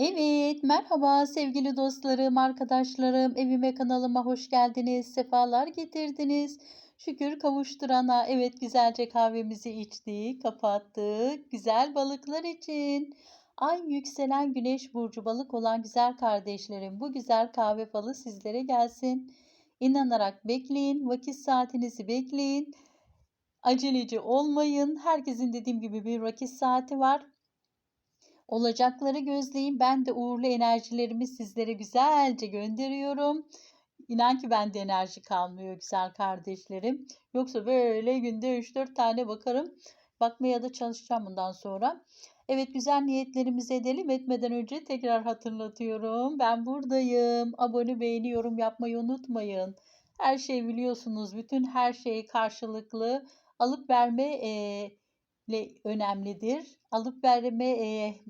Evet, merhaba sevgili dostlarım, arkadaşlarım. Evime, kanalıma hoş geldiniz, sefalar getirdiniz. Şükür kavuşturana. Evet, güzelce kahvemizi içtik, kapattık. Güzel balıklar için. Ay yükselen güneş burcu balık olan güzel kardeşlerim, bu güzel kahve falı sizlere gelsin. İnanarak bekleyin, vakit saatinizi bekleyin. Aceleci olmayın. Herkesin dediğim gibi bir vakit saati var. Olacakları gözleyin. Ben de uğurlu enerjilerimi sizlere güzelce gönderiyorum. İnan ki bende enerji kalmıyor güzel kardeşlerim. Yoksa böyle günde 3-4 tane bakarım. Bakmaya da çalışacağım bundan sonra. Evet güzel niyetlerimizi edelim. Etmeden önce tekrar hatırlatıyorum. Ben buradayım. Abone beğeni yorum yapmayı unutmayın. Her şey biliyorsunuz. Bütün her şey karşılıklı. Alıp verme e, önemlidir. Alıp verme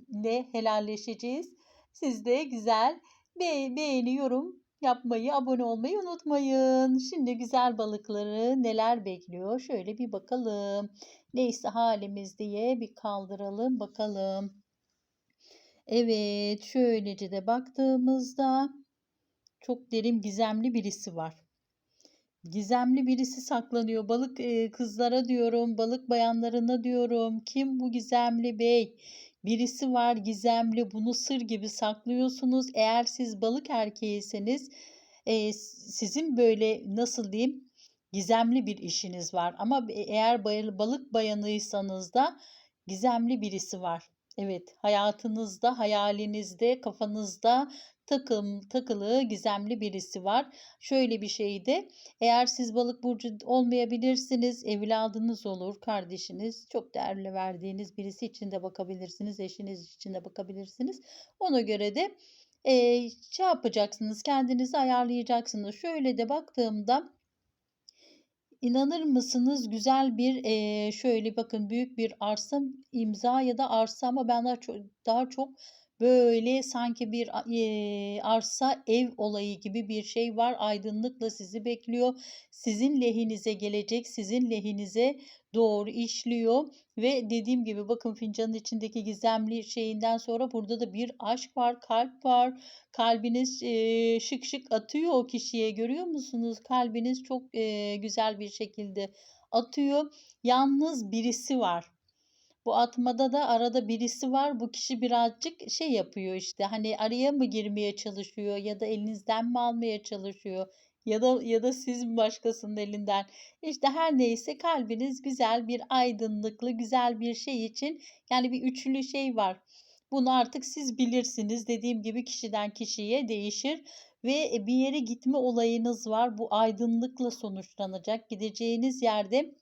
ile helalleşeceğiz. Siz de güzel be beğeni, yorum yapmayı, abone olmayı unutmayın. Şimdi güzel balıkları neler bekliyor? Şöyle bir bakalım. Neyse halimiz diye bir kaldıralım bakalım. Evet, şöylece de baktığımızda çok derin gizemli birisi var. Gizemli birisi saklanıyor. Balık e, kızlara diyorum, balık bayanlarına diyorum. Kim bu gizemli bey? Birisi var gizemli. Bunu sır gibi saklıyorsunuz. Eğer siz balık erkeğiyseniz e, sizin böyle nasıl diyeyim? Gizemli bir işiniz var. Ama eğer balık bayanıysanız da gizemli birisi var. Evet, hayatınızda, hayalinizde, kafanızda takım takılı gizemli birisi var. Şöyle bir şeydi. Eğer siz balık burcu olmayabilirsiniz, evladınız olur, kardeşiniz, çok değerli verdiğiniz birisi için de bakabilirsiniz, eşiniz için de bakabilirsiniz. Ona göre de e, şey yapacaksınız, kendinizi ayarlayacaksınız. Şöyle de baktığımda İnanır mısınız? Güzel bir e, şöyle bakın büyük bir arsa imza ya da arsa ama ben daha çok, daha çok Böyle sanki bir eee, arsa ev olayı gibi bir şey var. Aydınlıkla sizi bekliyor. Sizin lehinize gelecek, sizin lehinize doğru işliyor ve dediğim gibi bakın fincanın içindeki gizemli şeyinden sonra burada da bir aşk var, kalp var. Kalbiniz eee, şık şık atıyor o kişiye görüyor musunuz? Kalbiniz çok eee, güzel bir şekilde atıyor. Yalnız birisi var. Bu atmada da arada birisi var. Bu kişi birazcık şey yapıyor işte. Hani araya mı girmeye çalışıyor ya da elinizden mi almaya çalışıyor ya da ya da siz mi başkasının elinden. İşte her neyse kalbiniz güzel bir aydınlıklı, güzel bir şey için yani bir üçlü şey var. Bunu artık siz bilirsiniz. Dediğim gibi kişiden kişiye değişir ve bir yere gitme olayınız var. Bu aydınlıkla sonuçlanacak. Gideceğiniz yerde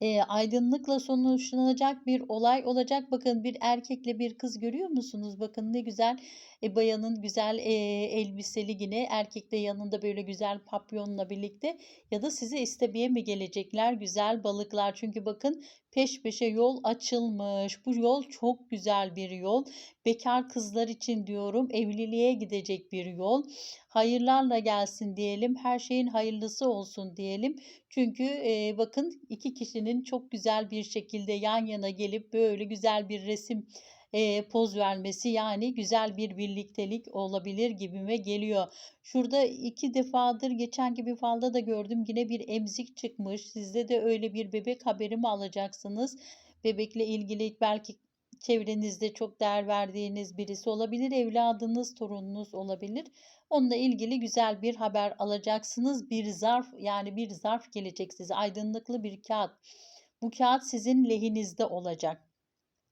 e, aydınlıkla sonuçlanacak bir olay olacak. Bakın bir erkekle bir kız görüyor musunuz? Bakın ne güzel e, bayanın güzel e, elbiseli yine erkek yanında böyle güzel papyonla birlikte ya da size istemeye mi gelecekler güzel balıklar. Çünkü bakın peş peşe yol açılmış. Bu yol çok güzel bir yol. Bekar kızlar için diyorum evliliğe gidecek bir yol. Hayırlarla gelsin diyelim. Her şeyin hayırlısı olsun diyelim. Çünkü e, bakın iki kişinin çok güzel bir şekilde yan yana gelip böyle güzel bir resim e, poz vermesi yani güzel bir birliktelik olabilir gibime geliyor. Şurada iki defadır geçen gibi falda da gördüm yine bir emzik çıkmış. Sizde de öyle bir bebek haberi mi alacaksınız? Bebekle ilgili belki çevrenizde çok değer verdiğiniz birisi olabilir, evladınız, torununuz olabilir. Onunla ilgili güzel bir haber alacaksınız. Bir zarf yani bir zarf gelecek size aydınlıklı bir kağıt. Bu kağıt sizin lehinizde olacak.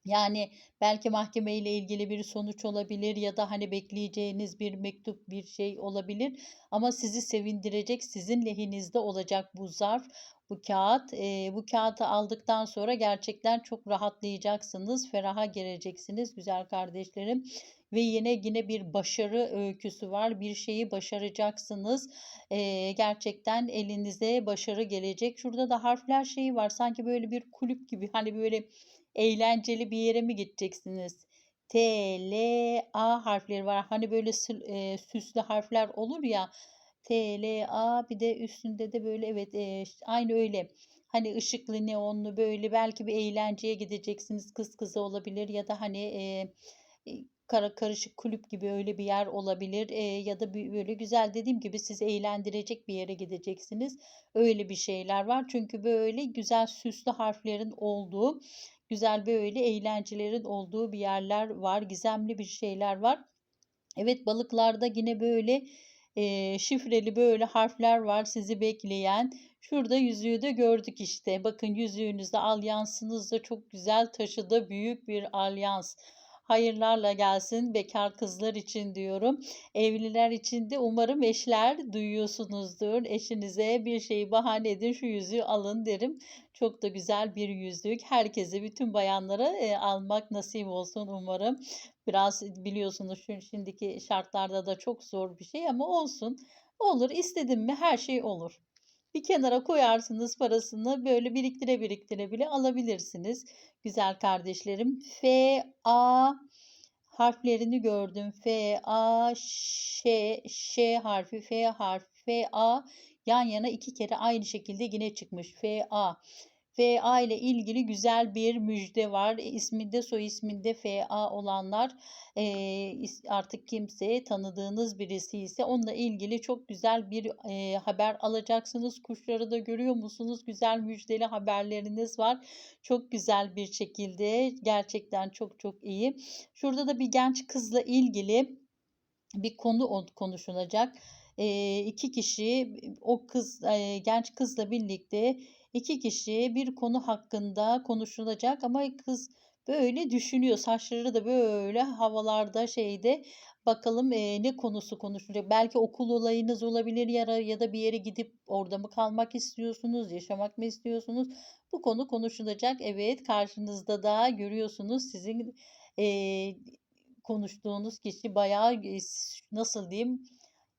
Yani belki mahkeme ile ilgili bir sonuç olabilir ya da hani bekleyeceğiniz bir mektup bir şey olabilir ama sizi sevindirecek sizin lehinizde olacak bu zarf bu kağıt e, bu kağıtı aldıktan sonra gerçekten çok rahatlayacaksınız feraha gireceksiniz güzel kardeşlerim. Ve yine yine bir başarı öyküsü var bir şeyi başaracaksınız. E, gerçekten elinize başarı gelecek. Şurada da harfler şeyi var sanki böyle bir kulüp gibi hani böyle eğlenceli bir yere mi gideceksiniz? T, L, A harfleri var. Hani böyle e, süslü harfler olur ya. T, L, A bir de üstünde de böyle evet e, aynı öyle. Hani ışıklı neonlu böyle belki bir eğlenceye gideceksiniz kız kıza olabilir ya da hani e, kara karışık kulüp gibi öyle bir yer olabilir, eee, ya da böyle güzel dediğim gibi sizi eğlendirecek bir yere gideceksiniz. Öyle bir şeyler var. Çünkü böyle güzel süslü harflerin olduğu, güzel böyle eğlencelerin olduğu bir yerler var. Gizemli bir şeyler var. Evet, balıklarda yine böyle, eee, şifreli böyle harfler var sizi bekleyen. Şurada yüzüğü de gördük işte. Bakın yüzüğünüzde alyansınız da çok güzel taşıda büyük bir alyans. Hayırlarla gelsin bekar kızlar için diyorum. Evliler için de umarım eşler duyuyorsunuzdur. Eşinize bir şeyi bahane edin şu yüzüğü alın derim. Çok da güzel bir yüzük. Herkese, bütün bayanlara, eee, almak nasip olsun umarım. Biraz biliyorsunuz şu şimdiki şartlarda da çok zor bir şey ama olsun. Olur, istedim mi her şey olur. Bir kenara koyarsınız parasını, böyle biriktire biriktire bile alabilirsiniz güzel kardeşlerim. F, A harflerini gördüm. F, A, Ş, Ş harfi, F harfi, F, A yan yana iki kere aynı şekilde yine çıkmış. F, A. FA ile ilgili güzel bir müjde var. E, isminde soy isminde FA olanlar e, artık kimse tanıdığınız birisi ise onunla ilgili çok güzel bir e, haber alacaksınız. Kuşları da görüyor musunuz? Güzel müjdeli haberleriniz var. Çok güzel bir şekilde gerçekten çok çok iyi. Şurada da bir genç kızla ilgili bir konu konuşulacak. E, iki kişi o kız e, genç kızla birlikte 2 kişi bir konu hakkında konuşulacak ama kız böyle düşünüyor. Saçları da böyle havalarda şeyde. Bakalım, eee, ne konusu konuşulacak? Belki okul olayınız olabilir ya ya da bir yere gidip orada mı kalmak istiyorsunuz, yaşamak mı istiyorsunuz? Bu konu konuşulacak. Evet, karşınızda da görüyorsunuz sizin, eee, konuştuğunuz kişi bayağı, nasıl diyeyim,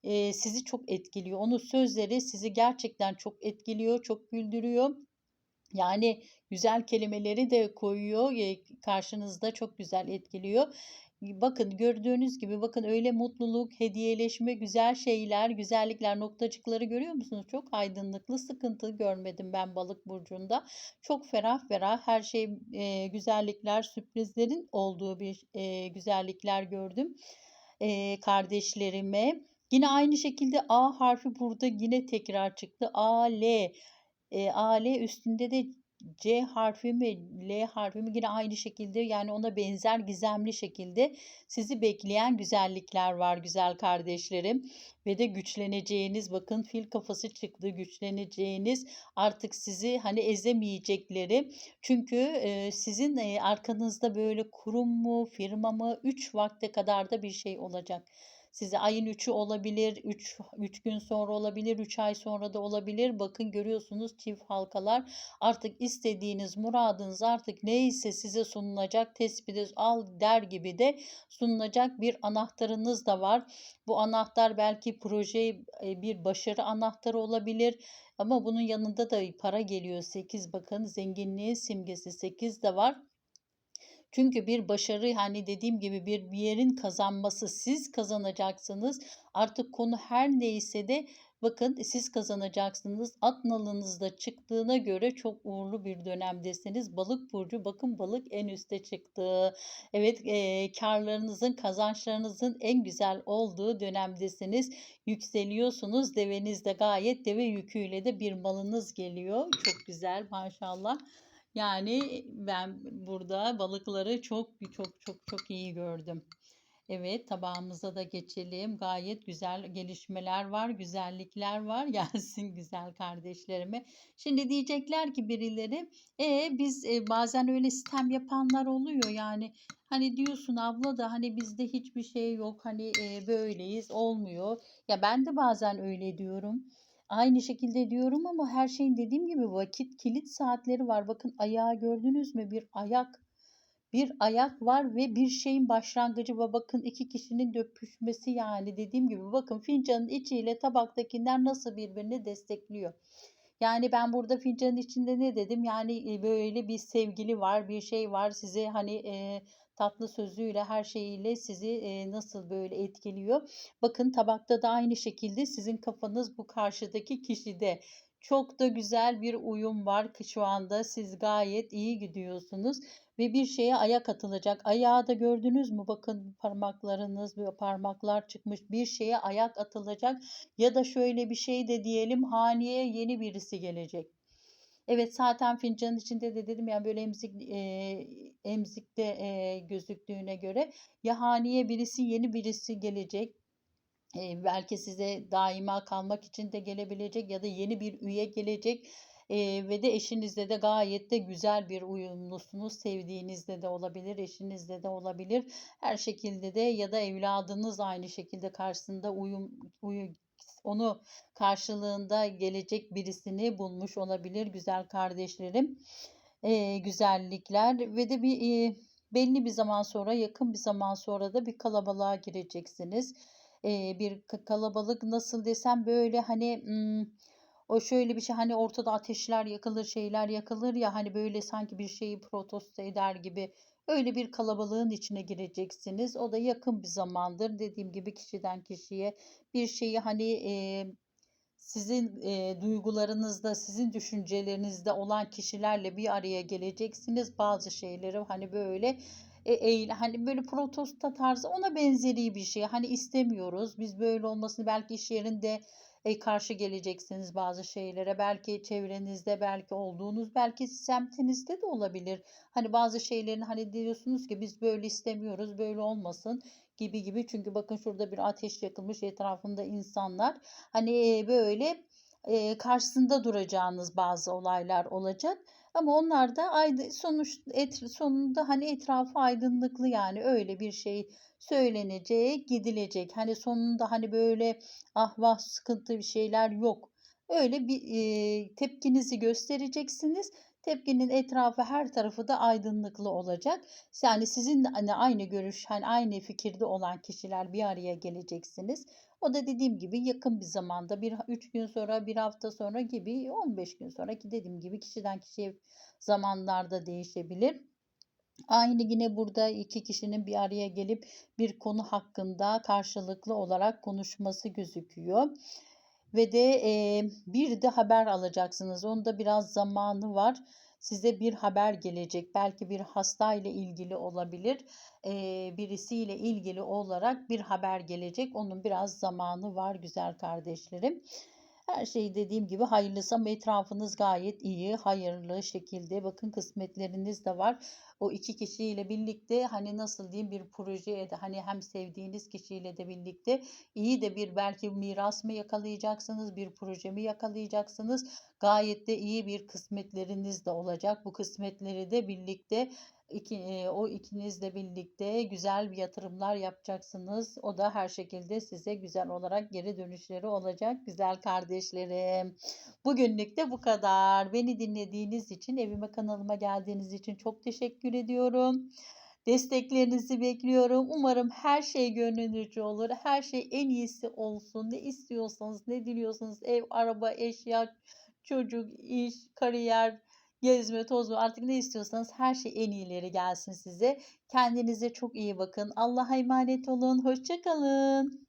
eee, sizi çok etkiliyor. Onun sözleri sizi gerçekten çok etkiliyor, çok güldürüyor. Yani güzel kelimeleri de koyuyor, eee, karşınızda çok güzel etkiliyor. Bakın gördüğünüz gibi bakın öyle mutluluk, hediyeleşme, güzel şeyler, güzellikler, noktacıkları görüyor musunuz? Çok aydınlıklı, sıkıntı görmedim ben balık burcunda. Çok ferah ferah her şey eee, güzellikler, sürprizlerin olduğu bir eee, güzellikler gördüm eee, kardeşlerime. Yine aynı şekilde A harfi burada yine tekrar çıktı. A, L. Eee, A, L üstünde de C harfi mi, L harfi mi yine aynı şekilde yani ona benzer gizemli şekilde sizi bekleyen güzellikler var güzel kardeşlerim. Ve de güçleneceğiniz bakın fil kafası çıktı güçleneceğiniz artık sizi hani ezemeyecekleri. Çünkü e, sizin e, arkanızda böyle kurum mu firma mı 3 vakte kadar da bir şey olacak. Size ayın 3'ü olabilir, 3 3 gün sonra olabilir, 3 ay sonra da olabilir. Bakın görüyorsunuz çift halkalar. Artık istediğiniz muradınız artık neyse size sunulacak tespit al der gibi de sunulacak bir anahtarınız da var. Bu anahtar belki proje bir başarı anahtarı olabilir. Ama bunun yanında da para geliyor 8 bakın zenginliğin simgesi 8 de var. Çünkü bir başarı hani dediğim gibi bir, bir yerin kazanması siz kazanacaksınız. Artık konu her neyse de bakın siz kazanacaksınız. At nalınızda çıktığına göre çok uğurlu bir dönemdesiniz. Balık burcu bakın balık en üste çıktı. Evet e, karlarınızın kazançlarınızın en güzel olduğu dönemdesiniz. Yükseliyorsunuz. Deveniz de gayet deve yüküyle de bir malınız geliyor. Çok güzel maşallah. Yani ben burada balıkları çok çok çok çok iyi gördüm. Evet tabağımıza da geçelim. Gayet güzel gelişmeler var, güzellikler var. Gelsin güzel kardeşlerime. Şimdi diyecekler ki birileri, e biz e, bazen öyle sistem yapanlar oluyor yani. Hani diyorsun abla da hani bizde hiçbir şey yok. Hani e, böyleyiz, olmuyor. Ya ben de bazen öyle diyorum. Aynı şekilde diyorum ama her şeyin dediğim gibi vakit kilit saatleri var. Bakın ayağı gördünüz mü? Bir ayak bir ayak var ve bir şeyin başlangıcı ve bakın iki kişinin döpüşmesi yani dediğim gibi bakın fincanın içiyle tabaktakiler nasıl birbirini destekliyor. Yani ben burada fincanın içinde ne dedim? Yani böyle bir sevgili var, bir şey var size hani e, tatlı sözüyle her şeyiyle sizi e, nasıl böyle etkiliyor. Bakın tabakta da aynı şekilde sizin kafanız bu karşıdaki kişide. Çok da güzel bir uyum var ki şu anda siz gayet iyi gidiyorsunuz. ve bir şeye ayak atılacak. Ayağı da gördünüz mü? Bakın parmaklarınız ve parmaklar çıkmış. Bir şeye ayak atılacak ya da şöyle bir şey de diyelim haneye yeni birisi gelecek. Evet zaten fincanın içinde de dedim ya böyle emzik e, emzikte e, gözüktüğüne göre ya haneye birisi yeni birisi gelecek. E, belki size daima kalmak için de gelebilecek ya da yeni bir üye gelecek. Eee, ve de eşinizle de gayet de güzel bir uyumlusunuz. Sevdiğinizde de olabilir, eşinizle de olabilir. Her şekilde de ya da evladınız aynı şekilde karşısında uyum uyu onu karşılığında gelecek birisini bulmuş olabilir güzel kardeşlerim. Eee, güzellikler ve de bir, eee, belli bir zaman sonra, yakın bir zaman sonra da bir kalabalığa gireceksiniz. Eee, bir ka kalabalık nasıl desem böyle, hani, ımm, o şöyle bir şey, hani, ortada ateşler yakılır, şeyler yakılır ya, hani, böyle sanki bir şeyi protesto eder gibi öyle bir kalabalığın içine gireceksiniz. O da yakın bir zamandır. Dediğim gibi kişiden kişiye bir şeyi, hani, eee, sizin, eee, duygularınızda, sizin düşüncelerinizde olan kişilerle bir araya geleceksiniz. Bazı şeyleri, hani, böyle, e eğle hani, böyle protesto tarzı ona benzeri bir şey. Hani, istemiyoruz, biz böyle olmasını belki iş yerinde Eee, karşı geleceksiniz bazı şeylere. Belki çevrenizde, belki olduğunuz, belki semtinizde de olabilir. Hani bazı şeylerin hani diyorsunuz ki biz böyle istemiyoruz, böyle olmasın gibi gibi. Çünkü bakın şurada bir ateş yakılmış, etrafında insanlar. Hani, eee, böyle, eee, karşısında duracağınız bazı olaylar olacak. Ama onlar da sonuç et sonunda hani etrafı aydınlıklı yani öyle bir şey söylenecek, gidilecek. Hani sonunda hani böyle ah vah sıkıntı bir şeyler yok. Öyle bir eee, tepkinizi göstereceksiniz. Tepkinin etrafı her tarafı da aydınlıklı olacak. Yani sizinle hani aynı görüş, hani aynı fikirde olan kişiler bir araya geleceksiniz. O da dediğim gibi yakın bir zamanda bir 3 gün sonra, bir hafta sonra gibi 15 gün sonra ki dediğim gibi kişiden kişiye zamanlarda değişebilir. Aynı yine burada iki kişinin bir araya gelip bir konu hakkında karşılıklı olarak konuşması gözüküyor. Ve de eee, bir de haber alacaksınız. Onda biraz zamanı var. Size bir haber gelecek. Belki bir hasta ile ilgili olabilir. Eee, birisiyle ilgili olarak bir haber gelecek. Onun biraz zamanı var güzel kardeşlerim. Her şey dediğim gibi hayırlısı ama etrafınız gayet iyi, hayırlı şekilde. Bakın kısmetleriniz de var. O iki kişiyle birlikte hani nasıl diyeyim bir projeye de hani hem sevdiğiniz kişiyle de birlikte iyi de bir belki miras mı yakalayacaksınız, bir proje mi yakalayacaksınız. Gayet de iyi bir kısmetleriniz de olacak. Bu kısmetleri de birlikte İki, o ikinizle birlikte güzel bir yatırımlar yapacaksınız. O da her şekilde size güzel olarak geri dönüşleri olacak güzel kardeşlerim. Bugünlük de bu kadar. Beni dinlediğiniz için, evime kanalıma geldiğiniz için çok teşekkür ediyorum. Desteklerinizi bekliyorum. Umarım her şey gönlünüzce olur. Her şey en iyisi olsun. Ne istiyorsanız, ne diliyorsanız ev, araba, eşya, çocuk, iş, kariyer, Gezme, tozma artık ne istiyorsanız her şey en iyileri gelsin size. Kendinize çok iyi bakın. Allah'a emanet olun. Hoşça kalın.